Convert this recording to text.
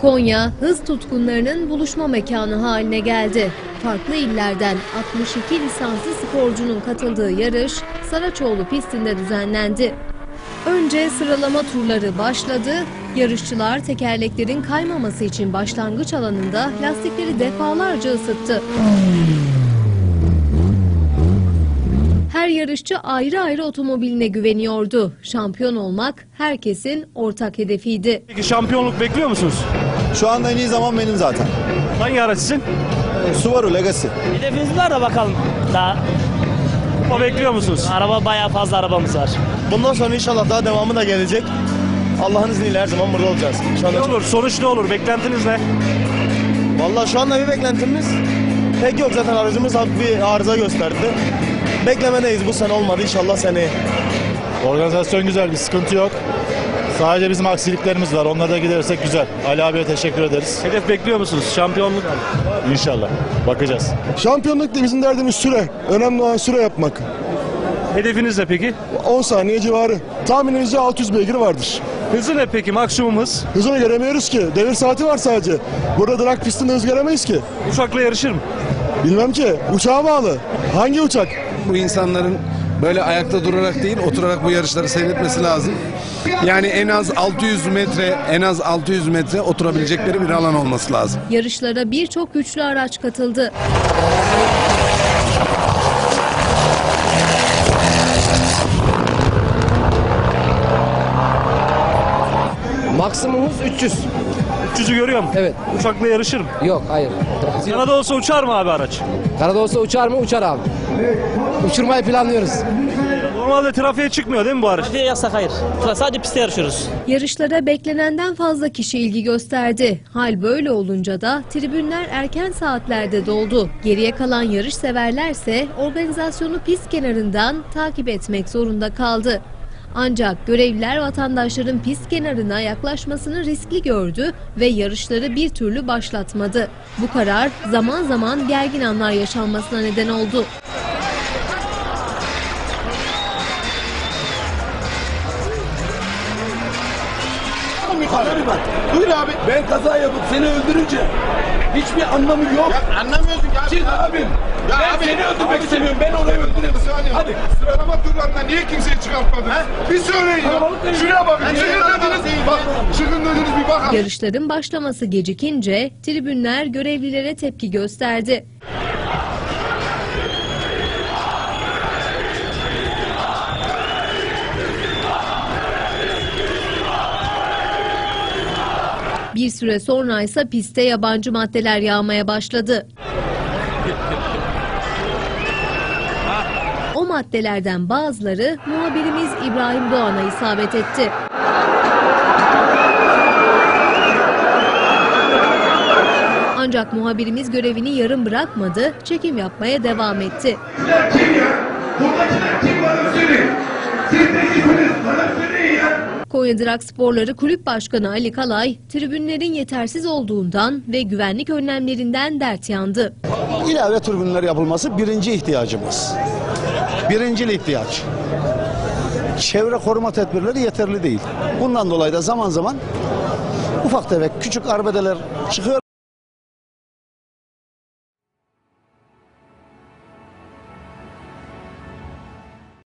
Konya, hız tutkunlarının buluşma mekanı haline geldi. Farklı illerden 62 lisanslı sporcunun katıldığı yarış Saraçoğlu pistinde düzenlendi. Önce sıralama turları başladı. Yarışçılar tekerleklerin kaymaması için başlangıç alanında lastikleri defalarca ısıttı. Her yarışçı ayrı ayrı otomobiline güveniyordu. Şampiyon olmak herkesin ortak hedefiydi. Peki şampiyonluk bekliyor musunuz? Şu anda en iyi zaman benim zaten. Hangi araç sizin? Ee, Subaru Legacy. Hedefimiz var da bakalım. Daha Kupa bekliyor musunuz? araba bayağı fazla arabamız var. Bundan sonra inşallah daha devamı da gelecek. Allah'ın izniyle her zaman burada olacağız. Şu Ne anda olur? Sonuç ne olur? Beklentiniz ne? Vallahi şu anda bir beklentimiz pek yok zaten aracımız hafif bir arıza gösterdi. Beklemedeyiz bu sene olmadı inşallah seneye. Organizasyon güzel, bir sıkıntı yok. Sadece bizim aksiliklerimiz var. Onlara da gidersek güzel. Ali abiye teşekkür ederiz. Hedef bekliyor musunuz? Şampiyonluk. İnşallah. Bakacağız. Şampiyonluk da bizim derdimiz süre. Önemli olan süre yapmak. Hedefiniz ne peki? 10 saniye civarı. Tahminimizce 600 beygir vardır. Hızı ne peki? Maksimum hız? Hızını göremiyoruz ki. Devir saati var sadece. Burada drag pistinde hız göremeyiz ki. Uçakla yarışır mı? Bilmem ki. Uçağa bağlı. Hangi uçak? bu insanların böyle ayakta durarak değil oturarak bu yarışları seyretmesi lazım. Yani en az 600 metre en az 600 metre oturabilecekleri bir alan olması lazım. Yarışlara birçok güçlü araç katıldı. Maksimumumuz 300. 300'ü görüyor mu? Evet. Uçakla yarışır mı? Yok hayır. Kanada olsa uçar mı abi araç? Karada olsa uçar mı? Uçar abi. Uçurmayı planlıyoruz. Normalde trafiğe çıkmıyor değil mi bu araç? Trafiğe yasak hayır. Sadece pistte yarışıyoruz. Yarışlara beklenenden fazla kişi ilgi gösterdi. Hal böyle olunca da tribünler erken saatlerde doldu. Geriye kalan yarış severlerse organizasyonu pist kenarından takip etmek zorunda kaldı. Ancak görevliler vatandaşların pist kenarına yaklaşmasını riskli gördü ve yarışları bir türlü başlatmadı. Bu karar zaman zaman gergin anlar yaşanmasına neden oldu. Buyur abi. Ben kaza yapıp seni öldürünce hiçbir anlamı yok. Ya anlamıyorsun ya. Siz abim. Ya ben abi, seni öldürmek istemiyorum. Ben onu öldüreyim. Hadi. Sıralama turlarında niye kimseyi çıkartmadın? Bir söyleyin ya. Şuraya bakın. Çıkın dediniz. Bak. Çıkın dediniz bir bakın. Yarışların başlaması gecikince tribünler görevlilere tepki gösterdi. Bir süre sonra ise piste yabancı maddeler yağmaya başladı. O maddelerden bazıları muhabirimiz İbrahim Doğan'a isabet etti. Ancak muhabirimiz görevini yarım bırakmadı, çekim yapmaya devam etti. Kim ya? Buradakiler kim bana. Siz de kimsiniz? Bana söyleyin. Konya Drag Sporları Kulüp Başkanı Ali Kalay, tribünlerin yetersiz olduğundan ve güvenlik önlemlerinden dert yandı. İlave türbinler yapılması birinci ihtiyacımız. Birincil ihtiyaç. Çevre koruma tedbirleri yeterli değil. Bundan dolayı da zaman zaman ufak tefek küçük arbedeler çıkıyor